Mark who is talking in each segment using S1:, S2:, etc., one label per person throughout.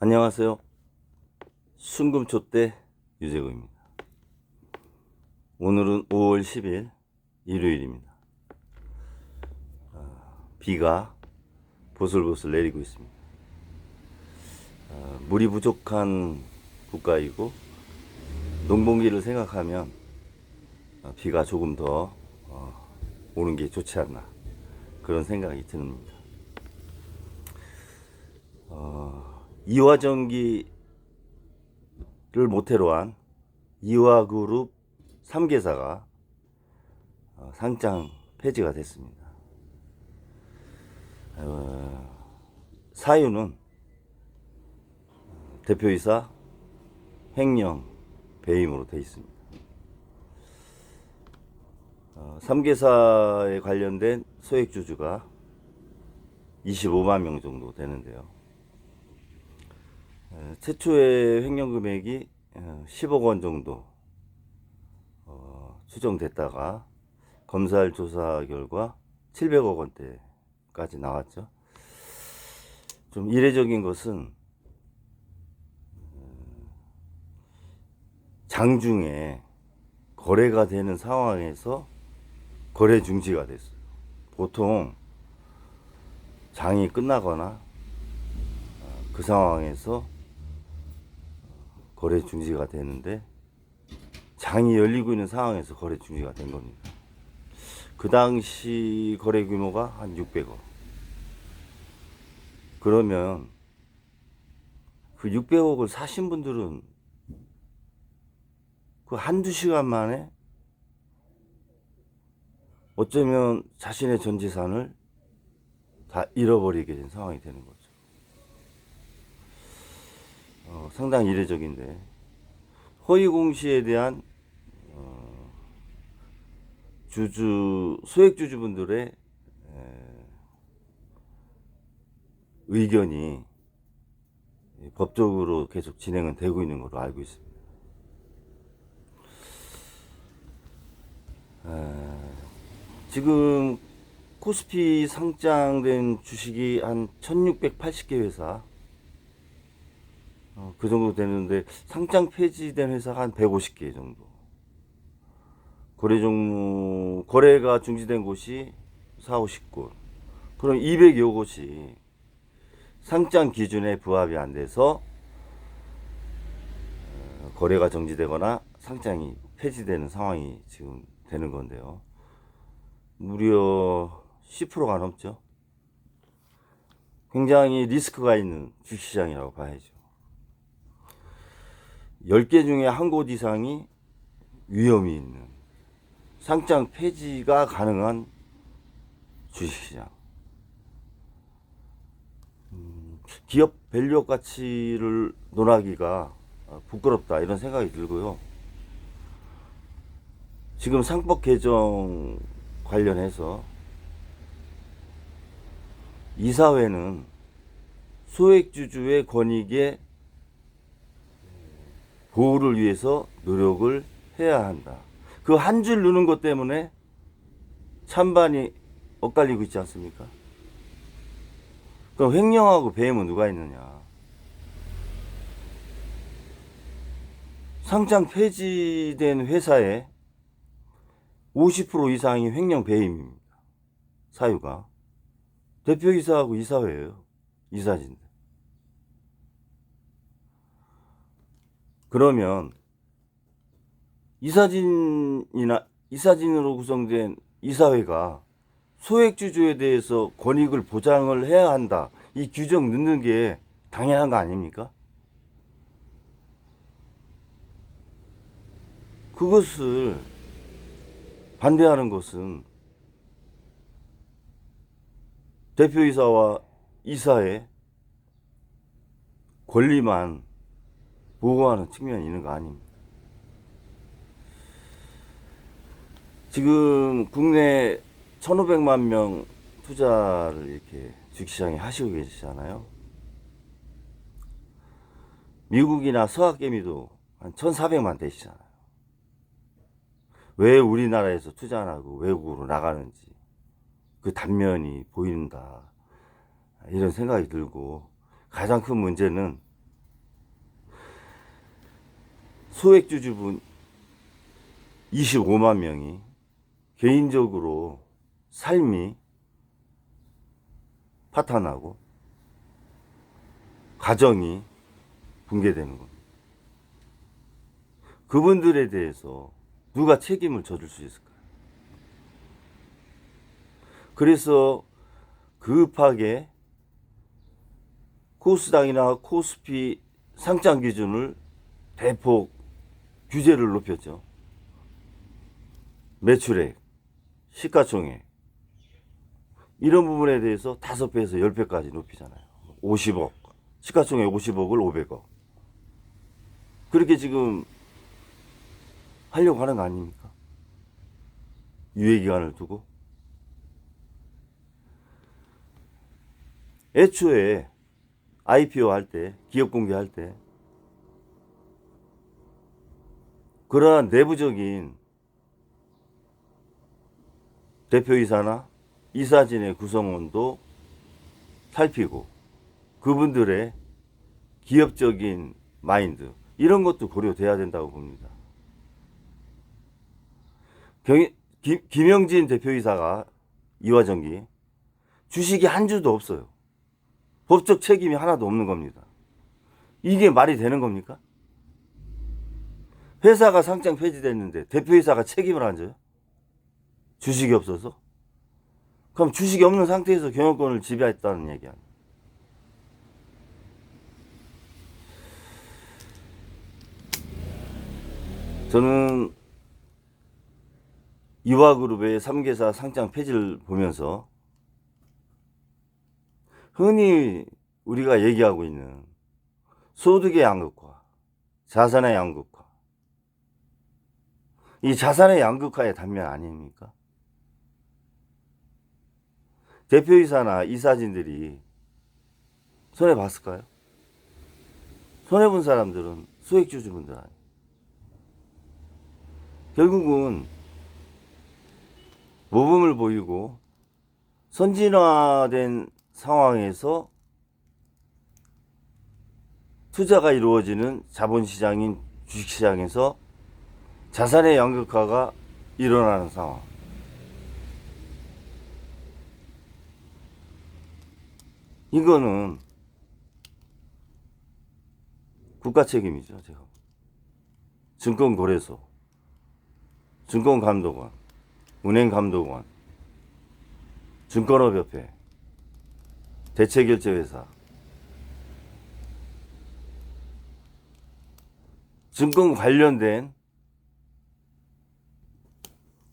S1: 안녕하세요. 순금초대 유재구입니다. 오늘은 5월 10일 일요일입니다. 아, 비가 보슬보슬 내리고 있습니다. 아, 물이 부족한 국가이고 농번기를 생각하면 아, 비가 조금 더 어, 오는 게 좋지 않나 그런 생각이 듭니다. 이화전기를 모태로 한 이화그룹 3개사가 어, 상장 폐지가 됐습니다. 어, 사유는 대표이사 횡령 배임으로 되어 있습니다. 어, 3개사에 관련된 소액주주가 25만 명 정도 되는데요. 에, 최초의 횡령 금액이 어, 10억 원 정도 어, 추정됐다가 검찰 조사 결과 700억 원대까지 나왔죠. 좀 이례적인 것은 음, 장중에 거래가 되는 상황에서 거래 중지가 됐어요. 보통 장이 끝나거나 어, 그 상황에서 거래 중지가 되는데 장이 열리고 있는 상황에서 거래 중지가 된 겁니다. 그 당시 거래 규모가 한 600억. 그러면 그 600억을 사신 분들은 그 한두 시간 만에 어쩌면 자신의 전 재산을 다 잃어버리게 된 상황이 되는 거죠. 어, 상당히 이례적인데 허위 공시에 대한 어, 주주 소액 주주분들의 에, 의견이 법적으로 계속 진행은 되고 있는 걸로 알고 있습니다. 에, 지금 코스피 상장된 주식이 한 1680개 회사 어, 그 정도 되는데 상장 폐지된 회사가 한 150개 정도. 거래 종류 거래가 중지된 곳이 4, 50곳. 그럼 200여 곳이 상장 기준에 부합이 안 돼서 어, 거래가 정지되거나 상장이 폐지되는 상황이 지금 되는 건데요. 무려 10%가 넘죠. 굉장히 리스크가 있는 주식시장이라고 봐야죠. 10개 중에 한 곳 이상이 위험이 있는 상장 폐지가 가능한 주식시장. 음, 기업 밸류업 가치를 논하기가 부끄럽다 이런 생각이 들고요. 지금 상법 개정 관련해서 이사회는 소액주주의 권익에 보호를 위해서 노력을 해야 한다. 그 한 줄 누는 것 때문에 찬반이 엇갈리고 있지 않습니까? 그럼 횡령하고 배임은 누가 있느냐? 상장 폐지된 회사에 50% 이상이 횡령 배임입니다. 사유가. 대표이사하고 이사회예요. 이사진들. 그러면 이 사진이나 이 사진으로 구성된 이사회가 소액주주에 대해서 권익을 보장을 해야 한다. 이 규정 넣는 게 당연한 거 아닙니까? 그것을 반대하는 것은 대표이사와 이사의 권리만 보호하는 측면이 있는 거 아닙니까? 지금 국내 1,500만 명 투자를 이렇게 주식시장에 하시고 계시잖아요. 미국이나 서학개미도 한 1,400만 되시잖아요. 왜 우리나라에서 투자 안 하고 외국으로 나가는지 그 단면이 보인다. 이런 생각이 들고 가장 큰 문제는 소액주주분 25만 명이 개인적으로 삶이 파탄나고 가정이 붕괴되는 겁니다. 그분들에 대해서 누가 책임을 져줄 수 있을까요? 그래서 급하게 코스닥이나 코스피 상장 기준을 대폭 규제를 높였죠. 매출액, 시가총액 이런 부분에 대해서 다섯 배에서 열 배까지 높이잖아요. 50억, 시가총액 50억을 500억. 그렇게 지금 하려고 하는 거 아닙니까? 유예 기간을 두고 애초에 IPO 할 때, 기업 공개할 때 그러한 내부적인 대표이사나 이사진의 구성원도 살피고 그분들의 기업적인 마인드 이런 것도 고려돼야 된다고 봅니다. 경, 김, 김영진 대표이사가 이화전기 주식이 한 주도 없어요. 법적 책임이 하나도 없는 겁니다. 이게 말이 되는 겁니까? 회사가 상장 폐지됐는데 대표이사가 책임을 안 져요? 주식이 없어서? 그럼 주식이 없는 상태에서 경영권을 지배했다는 얘기야. 저는 이화그룹의 3개사 상장 폐지를 보면서 흔히 우리가 얘기하고 있는 소득의 양극화, 자산의 양극화. 이 자산의 양극화의 단면 아닙니까? 대표이사나 이사진들이 손해 봤을까요? 손해 본 사람들은 소액주주분들 아니에요. 결국은 모범을 보이고 선진화된 상황에서 투자가 이루어지는 자본시장인 주식시장에서 자산의 양극화가 일어나는 상황. 이거는 국가 책임이죠, 제가. 증권거래소, 증권감독원, 은행감독원, 증권업협회, 대체결제회사, 증권 관련된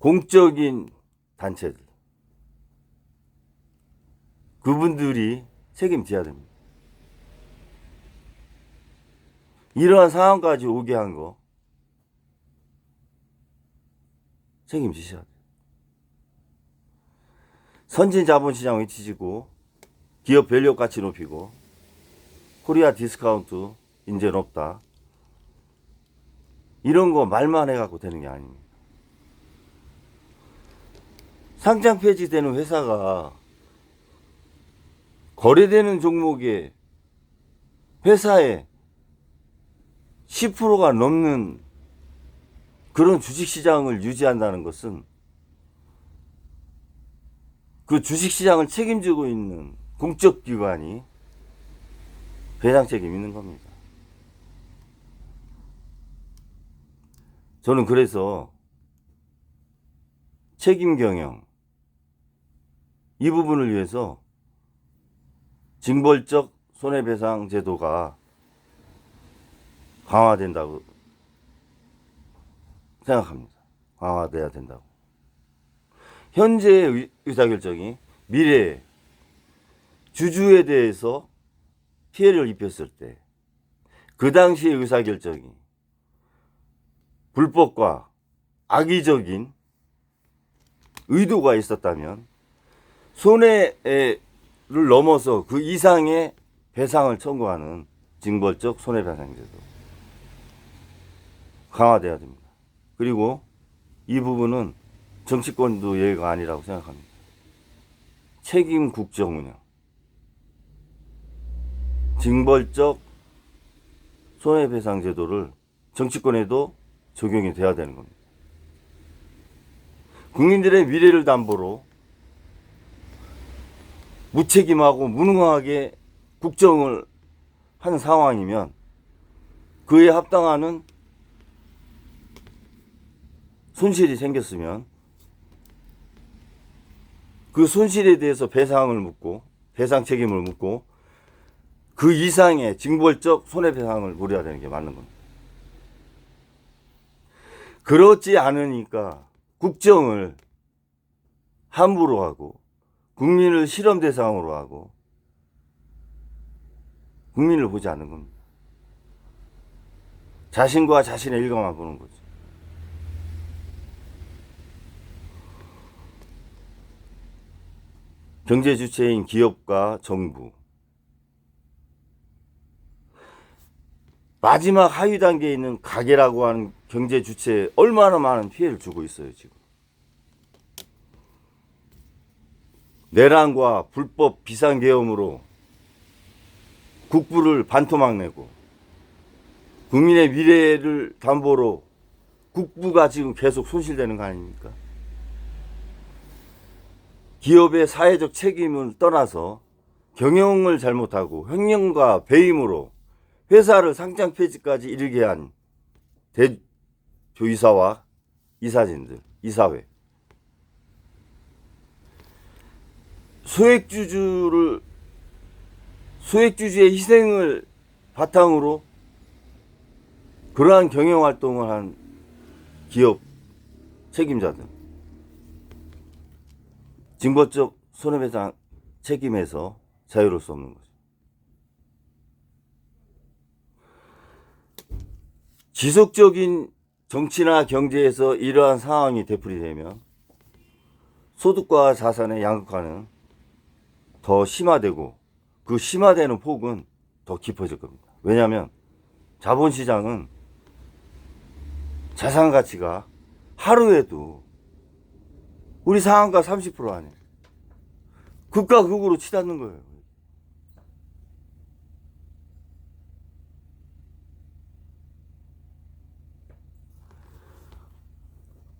S1: 공적인 단체들, 그분들이 책임져야 됩니다. 이러한 상황까지 오게 한 거 책임지셔야 돼요. 선진 자본시장 위치지고 기업 밸류 가치 높이고 코리아 디스카운트 인제 높다. 이런 거 말만 해갖고 되는 게 아닙니다. 상장 폐지되는 회사가 거래되는 종목의 회사의 10%가 넘는 그런 주식시장을 유지한다는 것은 그 주식시장을 책임지고 있는 공적기관이 배당 책임 있는 겁니다. 저는 그래서 책임 경영 이 부분을 위해서 징벌적 손해배상 제도가 강화된다고 생각합니다. 강화돼야 된다고. 현재의 의사결정이 미래에 주주에 대해서 피해를 입혔을 때 그 당시의 의사결정이 불법과 악의적인 의도가 있었다면 손해를 넘어서 그 이상의 배상을 청구하는 징벌적 손해배상제도 강화돼야 됩니다. 그리고 이 부분은 정치권도 예외가 아니라고 생각합니다. 책임 국정 운영, 징벌적 손해배상 제도를 정치권에도 적용이 돼야 되는 겁니다. 국민들의 미래를 담보로 무책임하고 무능하게 국정을 하는 상황이면 그에 합당하는 손실이 생겼으면 그 손실에 대해서 배상을 묻고 배상 책임을 묻고 그 이상의 징벌적 손해배상을 물어야 되는 게 맞는 겁니다. 그렇지 않으니까 국정을 함부로 하고 국민을 실험 대상으로 하고 국민을 보지 않는 겁니다. 자신과 자신의 일가만 보는 거죠. 경제 주체인 기업과 정부 마지막 하위 단계에 있는 가게라고 하는 경제 주체에 얼마나 많은 피해를 주고 있어요 지금 내란과 불법 비상계엄으로 국부를 반토막 내고 국민의 미래를 담보로 국부가 지금 계속 손실되는 거 아닙니까? 기업의 사회적 책임을 떠나서 경영을 잘못하고 횡령과 배임으로 회사를 상장 폐지까지 이르게 한 대조이사와 이사진들, 이사회. 소액주주를 소액주주의 희생을 바탕으로 그러한 경영 활동을 한 기업 책임자들 징벌적 손해배상 책임에서 자유로울 수 없는 거죠. 지속적인 정치나 경제에서 이러한 상황이 되풀이되면 소득과 자산의 양극화는 더 심화되고 그 심화되는 폭은 더 깊어질 겁니다. 왜냐하면 자본시장은 자산 가치가 하루에도 우리 상한가 30% 안에 극과 극으로 치닫는 거예요.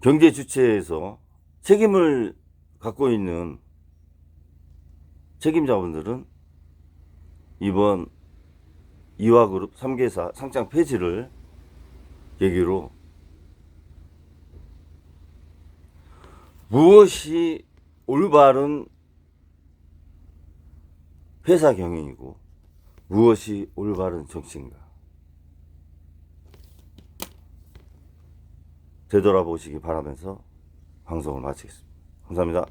S1: 경제 주체에서 책임을 갖고 있는 책임자분들은 이번 이화그룹 3개사 상장 폐지를 계기로 무엇이 올바른 회사 경영이고 무엇이 올바른 정치인가 되돌아보시기 바라면서 방송을 마치겠습니다. 감사합니다.